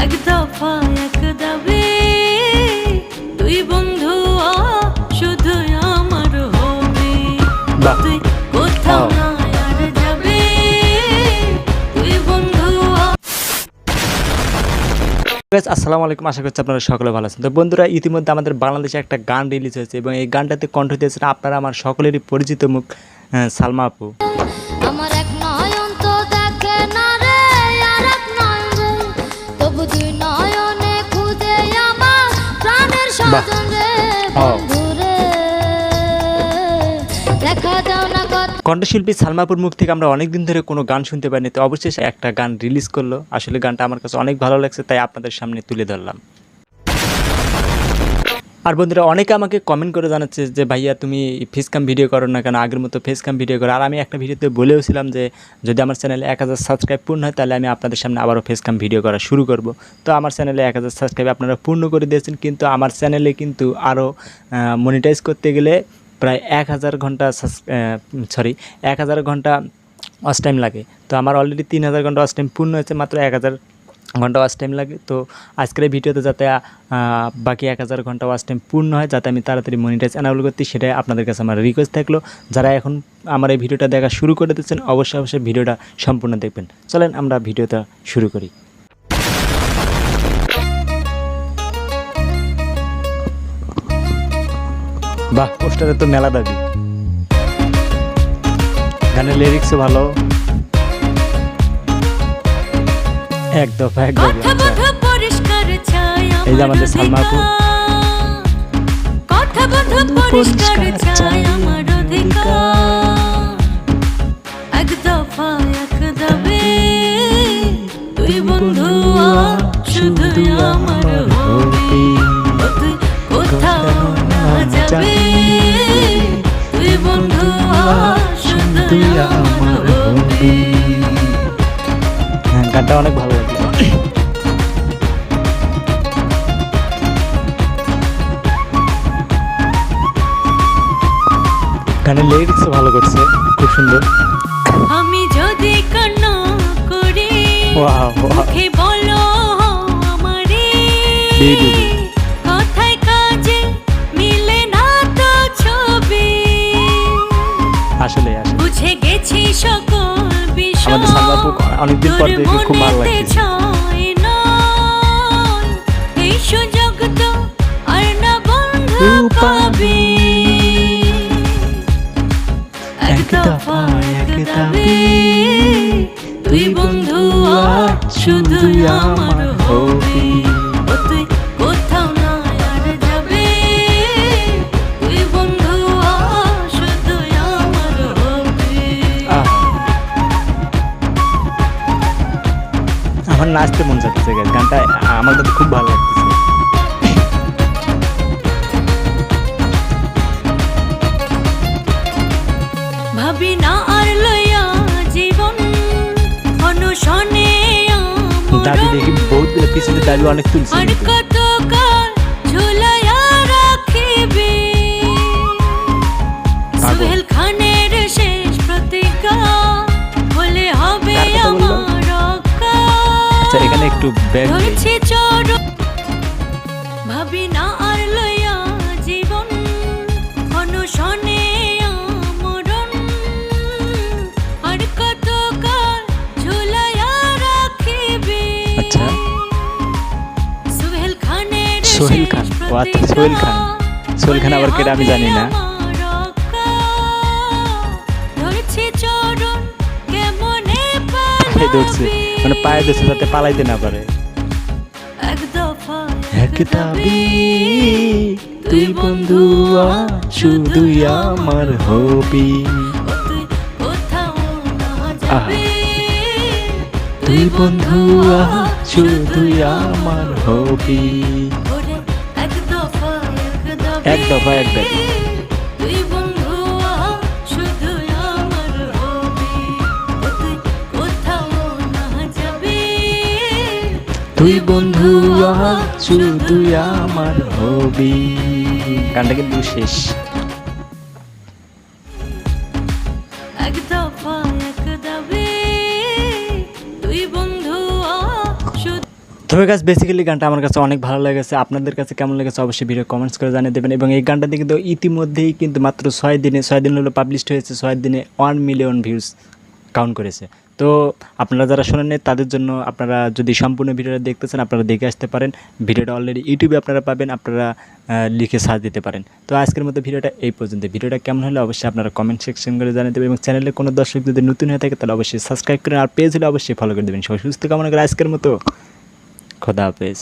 এক দফা এক দাবি। তুই বন্ধু শুধু আমার হবি। তুই কোথাও না আর যাবি। তুই বন্ধু আসসালামু আলাইকুম। আশা করছি আপনারা সকলে ভালো আছেন। তো বন্ধুরা ইতিমধ্যে আমাদের বাংলাদেশে একটা গান রিলিজ হয়েছে এবং এই গানটাতে কণ্ঠ দিয়েছেন আপনারা আমার সকলেরই পরিচিত মুখ সালমা আপু। কণ্ঠশিল্পী সালমাপুর মুখ থেকে আমরা অনেকদিন ধরে কোনো গান শুনতে পারিনি তো অবশেষে একটা গান রিলিজ করল। আসলে গানটা আমার কাছে অনেক ভালো লাগছে, তাই আপনাদের সামনে তুলে ধরলাম। আর বন্ধুরা, অনেকে আমাকে কমেন্ট করে জানাচ্ছে যে, ভাইয়া, তুমি ফেস কাম ভিডিও করো না কেন? আগের মতো ফেস কাম ভিডিও করো। আর আমি একটা ভিডিওতে বলেওছিলাম যে, যদি আমার চ্যানেলে এক হাজার সাবস্ক্রাইব পূর্ণ হয়, তাহলে আমি আপনাদের সামনে আবারও ফেস কাম ভিডিও করা শুরু করব। তো আমার চ্যানেলে এক হাজার সাবস্ক্রাইব আপনারা পূর্ণ করে দিয়েছেন, কিন্তু আমার চ্যানেলে কিন্তু আরও মনিটাইজ করতে গেলে প্রায় এক হাজার ঘণ্টা সরি এক হাজার ঘণ্টা ওয়াচ টাইম লাগে। তো আমার অলরেডি তিন হাজার ঘণ্টা ওয়াচ টাইম পূর্ণ হয়েছে, মাত্র এক হাজার ঘণ্টা ওয়াচ টাইম লাগে। তো আজকের এই ভিডিওতে যাতে বাকি এক হাজার ঘণ্টা ওয়াচ টাইম পূর্ণ হয়, যাতে আমি তাড়াতাড়ি মনিটাইজ অ্যানাউল করতে, সেটাই আপনাদের কাছে আমার রিকোয়েস্ট থাকল। যারা এখন আমার এই ভিডিওটা দেখা শুরু করে দিচ্ছেন অবশ্যই অবশ্যই ভিডিওটা সম্পূর্ণ দেখবেন। চলেন, আমরা ভিডিওটা শুরু করি। বাহ পোস্টারে তো মেলা দাবি। গানের লিরিক্সও ভালো। এক দফা এক এই যে আমাদের সালমা আপু। অধিকার। কথা বধু পরিষ্কার ছায় আমার অধিকার এক দফা এক দাবি। তুই বন্ধু শুধু আমার কোথাও না যাবি। গানটা অনেক ভালো লাগে গানের লিরিক্সও ভালো করছে খুব সুন্দর। আমি যদি কান্না করি ওয়াও মুখে বলো আমারে. কথায় কাজে মিলে না তো ছবি। আসলে আসলে। বুঝে গেছি বিষয় আমাদের সালবাপু আপু অনেকদিন পর দেখে খুব ভালো লাগছে। তুই বন্ধু শুধু আমার হবি। নাচতে মন যাচ্ছে গানটা আমার কাছে খুব ভালো লাগতেছে। ভাবি না আর লইয়া জীবন অনুসনে দাবি দেখি বহুত পিছনে দাবি অনেক তুলছে। আর কত কাল ঝুলাইয়া রাখিবি। সোহেল খানের আচ্ছা এখানে একটু ব্যাগ ভাবি না আর লইয়া জীবন অনুসনে আচ্ছা। সোহেল খান। ও আচ্ছা, সোহেল খান। সোহেল খান আবার কেটে আমি জানি না। ধরছি মানে পায়ে ধরছে যাতে পালাইতে না পারে। এক দাবি তুই বন্ধু আ, শুধুই আমার হবি। তুই বন্ধু আ, শুধুই আমার হবি। এক দফা এক দাবি। তুই বন্ধু আ, শুধুই আমার হবি। গানটা কিন্তু শেষ। শুধু তবে গাছ বেসিক্যালি গানটা আমার কাছে অনেক ভালো লেগেছে। আপনাদের কাছে কেমন লেগেছে অবশ্যই ভিডিও কমেন্টস করে জানিয়ে দেবেন। এবং এই গানটাতে কিন্তু ইতিমধ্যেই কিন্তু মাত্র ছয় দিনে ছয় দিন হলো পাবলিশ হয়েছে ছয় দিনে ওয়ান মিলিয়ন ভিউজ কাউন্ট করেছে। তো আপনারা যারা শোনেন নাই, তাদের জন্য আপনারা যদি সম্পূর্ণ ভিডিওটা দেখতে চান আপনারা দেখে আসতে পারেন। ভিডিওটা অলরেডি ইউটিউবে আপনারা পাবেন আপনারা লিখে সার্চ দিতে পারেন। তো আজকের মতো ভিডিওটা এই পর্যন্ত। ভিডিওটা কেমন হলে অবশ্যই আপনারা কমেন্ট সেকশন করে জানিয়ে দেবেন এবং চ্যানেলে কোনো দর্শক যদি নতুন হয়ে থাকে তাহলে অবশ্যই সাবস্ক্রাইব করেন। আর পেজ হলে অবশ্যই ফলো করে দেবেন। সবাই সুস্থ কামনা করে আজকের মতো। খোদা হাফেজ।